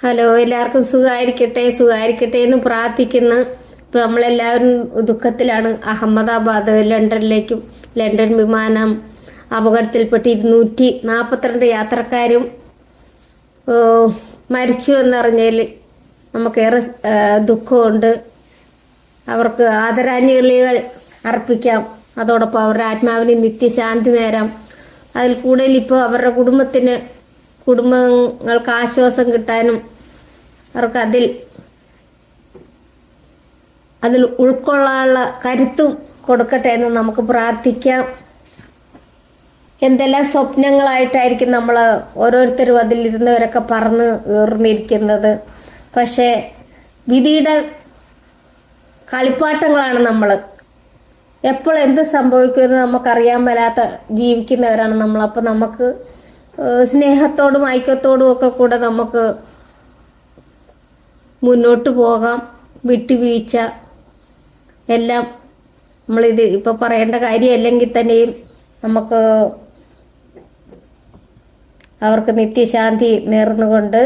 Hello എല്ലാവർക്കും സുഖമായിരിക്കട്ടെ സുഖമായിരിക്കട്ടെ എന്ന് പ്രാർത്ഥിക്കുന്ന. ഇപ്പം നമ്മളെല്ലാവരും ദുഃഖത്തിലാണ്. അഹമ്മദാബാദ് ലണ്ടനിലേക്കും ലണ്ടൻ വിമാനം അപകടത്തിൽപ്പെട്ട് ഇരുന്നൂറ്റി നാൽപ്പത്തിരണ്ട് യാത്രക്കാരും മരിച്ചു എന്നറിഞ്ഞതിൽ നമുക്കേറെ ദുഃഖമുണ്ട്. അവർക്ക് ആദരാഞ്ജലികൾ അർപ്പിക്കാം. അതോടൊപ്പം അവരുടെ ആത്മാവിന് നിത്യശാന്തി നേരാം. അതിൽ കൂടുതൽ ഇപ്പോൾ അവരുടെ കുടുംബത്തിന് കുടുംബങ്ങൾക്ക് ആശ്വാസം കിട്ടാനും അവർക്ക് അതിൽ അതിൽ ഉൾക്കൊള്ളാനുള്ള കരുത്തും കൊടുക്കട്ടെ എന്ന് നമുക്ക് പ്രാർത്ഥിക്കാം. എന്തെല്ലാം സ്വപ്നങ്ങളായിട്ടായിരിക്കും നമ്മൾ ഓരോരുത്തരും അതിലിരുന്നവരൊക്കെ പറന്ന് ഏർന്നിരിക്കുന്നത്. പക്ഷേ വിധിയുടെ കളിപ്പാട്ടങ്ങളാണ് നമ്മൾ. എപ്പോൾ എന്ത് സംഭവിക്കുമെന്ന് നമുക്കറിയാൻ മേലാത്ത ജീവിക്കുന്നവരാണ് നമ്മൾ. അപ്പോൾ നമുക്ക് സ്നേഹത്തോടും ഐക്യത്തോടും ഒക്കെ കൂടെ നമുക്ക് മുന്നോട്ട് പോകാം വിട്ടുവീഴ്ച. എല്ലാം നമ്മളിത് ഇപ്പോൾ പറയേണ്ട കാര്യമല്ലെങ്കിൽ തന്നെയും നമുക്ക് അവർക്ക് നിത്യശാന്തി നേർന്നുകൊണ്ട്